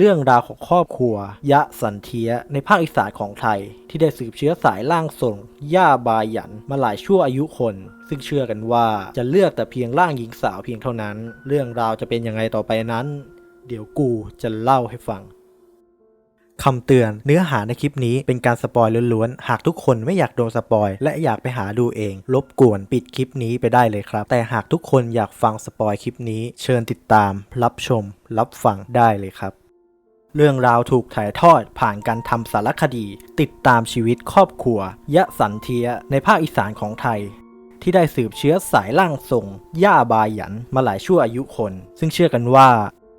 เรื่องราวของครอบครัว ยะสันเทียในภาคอีสานของไทย ที่ได้สืบเชื้อสายล่างทรง ย่าบายันมาหลายชั่วอายุคน ซึ่งเชื่อกันว่าจะเลือกแต่เพียงร่างหญิงสาวเพียงเท่านั้น เรื่องราวจะเป็นยังไงต่อไปนั้น เดี๋ยวกูจะเล่าให้ฟังคำเตือนเนื้อหาในคลิปนี้เป็นการสปอยล้วนๆ หากทุกคนไม่อยากโดนสปอยและอยากไปหาดูเอง รบกวนปิดคลิปนี้ไปได้เลยครับ แต่หากทุกคนอยากฟังสปอยคลิปนี้ เชิญติดตาม รับชม รับฟังได้เลยครับ เรื่องราวถูกถ่ายทอดผ่านการทำสารคดี ติดตามชีวิตครอบครัว ยะสันเทียในภาคอีสานของไทย ที่ได้สืบเชื้อสายล่างทรง ย่าบายันมาหลายชั่วอายุคน ซึ่งเชื่อกันว่า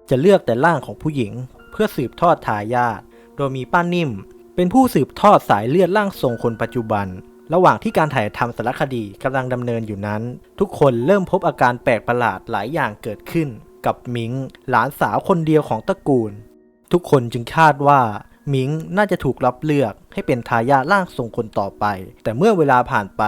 จะเลือกแต่ร่างของผู้หญิง เพื่อสืบทอดทายาทโดยมีป้านิ่ม เป็นผู้สืบทอดสายเลือดร่างทรงคนปัจจุบัน ระหว่างที่การถ่ายทำสารคดีกำลังดำเนินอยู่นั้น ทุกคนเริ่มพบอาการแปลกประหลาดหลายอย่างเกิดขึ้น กับมิงหลานสาวคนเดียวของตระกูล ทุกคนจึงคาดว่ามิงน่าจะถูกรับเลือกให้เป็นทายาทร่างทรงคนต่อไป แต่เมื่อเวลาผ่านไป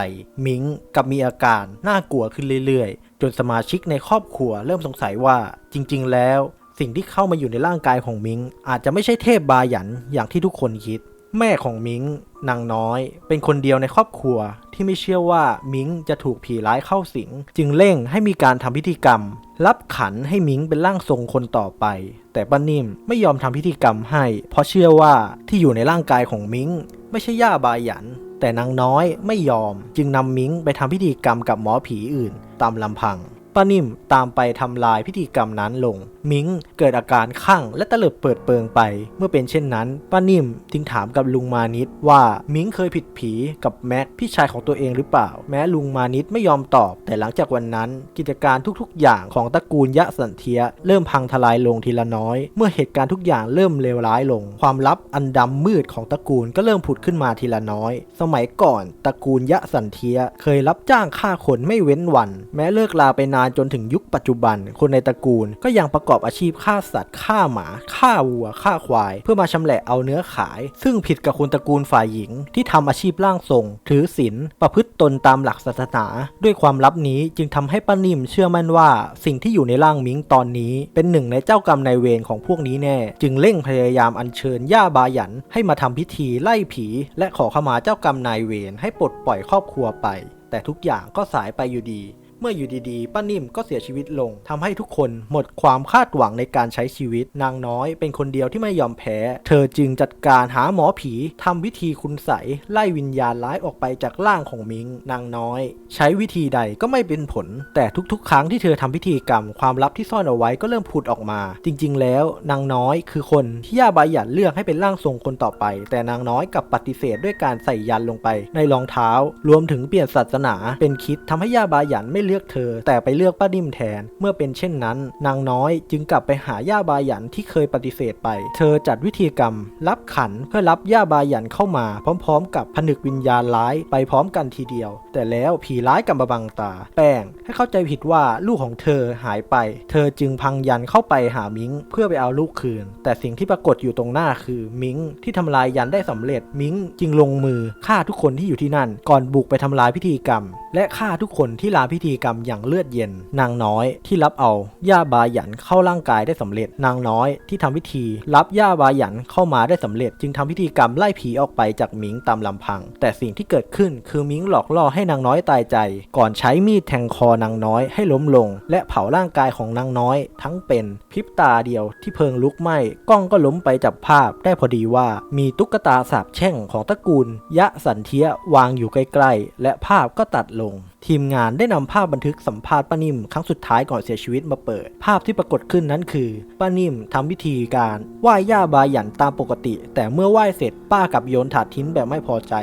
มิงกลับมีอาการน่ากลัวขึ้นเรื่อยๆ จนสมาชิกในครอบครัวเริ่มสงสัยว่าจริง ๆ แล้ว สิ่งที่เข้ามาอยู่ในร่างกายของมิงอาจจะไม่ใช่เทพบาหยันอย่างที่ทุกคนคิด แม่ของมิงนางน้อย เป็นคนเดียวในครอบครัวที่ไม่เชื่อว่ามิงจะถูกผีร้ายเข้าสิง จึงเร่งให้มีการทำพิธีกรรม รับขันให้มิงเป็นร่างทรงคนต่อไป แต่ป้านิ่มไม่ยอมทำพิธีกรรมให้ เพราะเชื่อว่าที่อยู่ในร่างกายของมิงไม่ใช่ย่าบาหยัน แต่นางน้อยไม่ยอม จึงนำมิงไปทำพิธีกรรมกับหมอผีอื่น ตามลำพัง ป้านิ่มตามไปทำลายพิธีกรรมนั้นลง มิงเกิดอาการข้างและตะเลิดเปิดเปิงไป เมื่อเป็นเช่นนั้น ป้านิ่มจึงถามกับลุงมานิดว่ามิงเคยผิดผีกับแม็กพี่ชายของตัวเองหรือเปล่า แม้ลุงมานิดไม่ยอมตอบ แต่หลังจากวันนั้น กิจการทุกๆ อย่างของตระกูลยะสันเทีย เริ่มพังทลายลงทีละน้อย เมื่อเหตุการณ์ทุกอย่างเริ่มเลวร้ายลง ความลับอันดำมืดของตระกูลก็เริ่มผุดขึ้นมาทีละน้อย สมัยก่อนตระกูลยะสันเทีย เคยรับจ้างฆ่าคนไม่เว้นวัน แม้เลิกลาไปนานจนถึงยุคปัจจุบัน คนในตระกูลก็ยังประกอบอาชีพฆ่าสัตว์ฆ่าหมาฆ่าวัวฆ่าควาย เพื่อมาชำแหละเอาเนื้อขาย ซึ่งผิดกับคนตระกูลฝ่ายหญิง ที่ทำอาชีพร่างทรง ถือศีลประพฤติตนตามหลักศาสนา ด้วยความลับนี้จึงทำให้ป้านิ่มเชื่อมั่นว่า สิ่งที่อยู่ในร่างมิงตอนนี้ เป็นหนึ่งในเจ้ากรรมนายเวรของพวกนี้แน่ จึงเร่งพยายามอัญเชิญย่าบาหยันให้มาทำพิธีไล่ผี และขอขมาเจ้ากรรมนายเวรให้ปลดปล่อยครอบครัวไป แต่ทุกอย่างก็สายไปอยู่ดี เมื่ออยู่ดีๆ ป้านิ่มก็เสียชีวิตลงทำให้ทุกคนหมดความคาดหวังในการใช้ชีวิต นางน้อยเป็นคนเดียวที่ไม่ยอมแพ้ เธอจึงจัดการหาหมอผีทำวิธีคุณใสยไล่วิญญาณร้ายออกไปจากร่างของมิง นางน้อย ใช้วิธีใดก็ไม่เป็นผล แต่ทุกๆ ครั้งที่เธอทำพิธีกรรมความลับที่ซ่อนเอาไว้ก็เริ่มผุดออกมา จริง ๆ แล้ว นางน้อยคือคนที่ย่าบาหยันเลือกให้เป็นร่างทรงคนต่อไป แต่นางน้อยกลับปฏิเสธด้วยการใส่ยันลงไป ในรองเท้า รวมถึงเปลี่ยนศาสนาเป็นคิดทำให้ย่าบาหยันไม่ลือกเธอ แต่ไปเลือกป้านิ่มแทน เมื่อเป็นเช่นนั้น นางน้อยจึงกลับไปหาย่าบาหยันที่เคยปฏิเสธไป เธอจัดวิธีกรรม รับขันเพื่อรับย่าบาหยันเข้ามา พร้อมๆ กับผนึกวิญญาณร้ายไปพร้อมกันทีเดียว แต่แล้วผีร้ายกลับมาบังตา แป้งให้เข้าใจผิดว่าลูกของเธอหายไป เธอจึงพังยันเข้าไปหามิงเพื่อไปเอาลูกคืน แต่สิ่งที่ปรากฏอยู่ตรงหน้าคือมิงที่ทำลายยันได้สำเร็จมิงจึงลงมือฆ่าทุกคนที่อยู่ที่นั่น ก่อนบุกไปทำลายพิธีกรรม และฆ่าทุกคนที่ลาพิธีกรรมอย่างเลือดเย็น นางน้อยที่รับเอาย่าบาหยันเข้าร่างกายได้สำเร็จ นางน้อยที่ทำพิธี รับย่าบาหยันเข้ามาได้สำเร็จ จึงทำพิธีกรรมไล่ผีออกไปจากมิงตามลำพัง แต่สิ่งที่เกิดขึ้นคือมิงหลอกล่อให้นางน้อยตายใจ ก่อนใช้มีดแทงคอนางน้อยให้ล้มลง และเผาร่างกายของนางน้อย ทั้งเป็นพริบตาเดียวที่เพลิงลุกไหม้กล้องก็ล้มไปจับภาพ ได้พอดีว่ามีตุ๊กตาสาบแช่งของตระกูล ยะสันเทียวางอยู่ใกล้ๆและภาพก็ตัดลง ทีมงานได้นำภาพบันทึกสัมภาษณ์ป้านิ่มครั้งสุดท้ายก่อนเสียชีวิตมาเปิด ภาพที่ปรากฏขึ้นนั้นคือป้านิ่มทำพิธีการไหว้ย่าบาหยันตามปกติ แต่เมื่อไหว้เสร็จป้ากับโยนถาดทิ้งแบบไม่พอใจ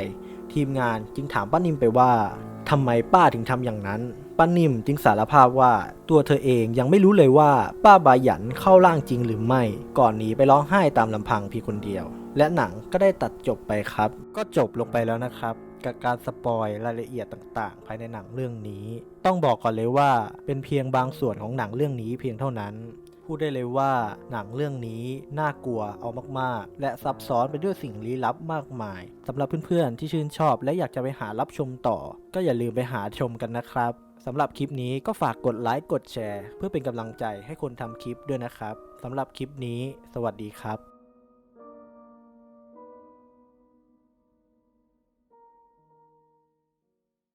ทีมงานจึงถามป้านิ่มไปว่าทำไมป้าถึงทำอย่างนั้นป้านิ่มจึงสารภาพว่าตัวเธอเองยังไม่รู้เลยว่าป้าบาหยันเข้าร่างจริงหรือไม่ ก่อนหนีไปร้องไห้ตามลำพังเพียงคนเดียว และหนังก็ได้ตัดจบไปครับ ก็จบลงไปแล้วนะครับ กับการสปอยรายละเอียดต่างๆ ภายในหนังเรื่องนี้ ต้องบอกก่อนเลยว่าเป็นเพียงบางส่วนของหนังเรื่องนี้เพียงเท่านั้น พูดได้เลยว่าหนังเรื่องนี้น่ากลัวเอามากๆ และซับซ้อนไปด้วยสิ่งลี้ลับมากมายสำหรับเพื่อนๆที่ชื่นชอบ และอยากจะไปหารับชมต่อ ก็อย่าลืมไปหาชมกันนะครับสำหรับคลิปนี้ก็ฝากกดไลค์กดแชร์ เพื่อเป็นกำลังใจให้คนทำคลิปด้วยนะครับสำหรับคลิปนี้ สวัสดีครับ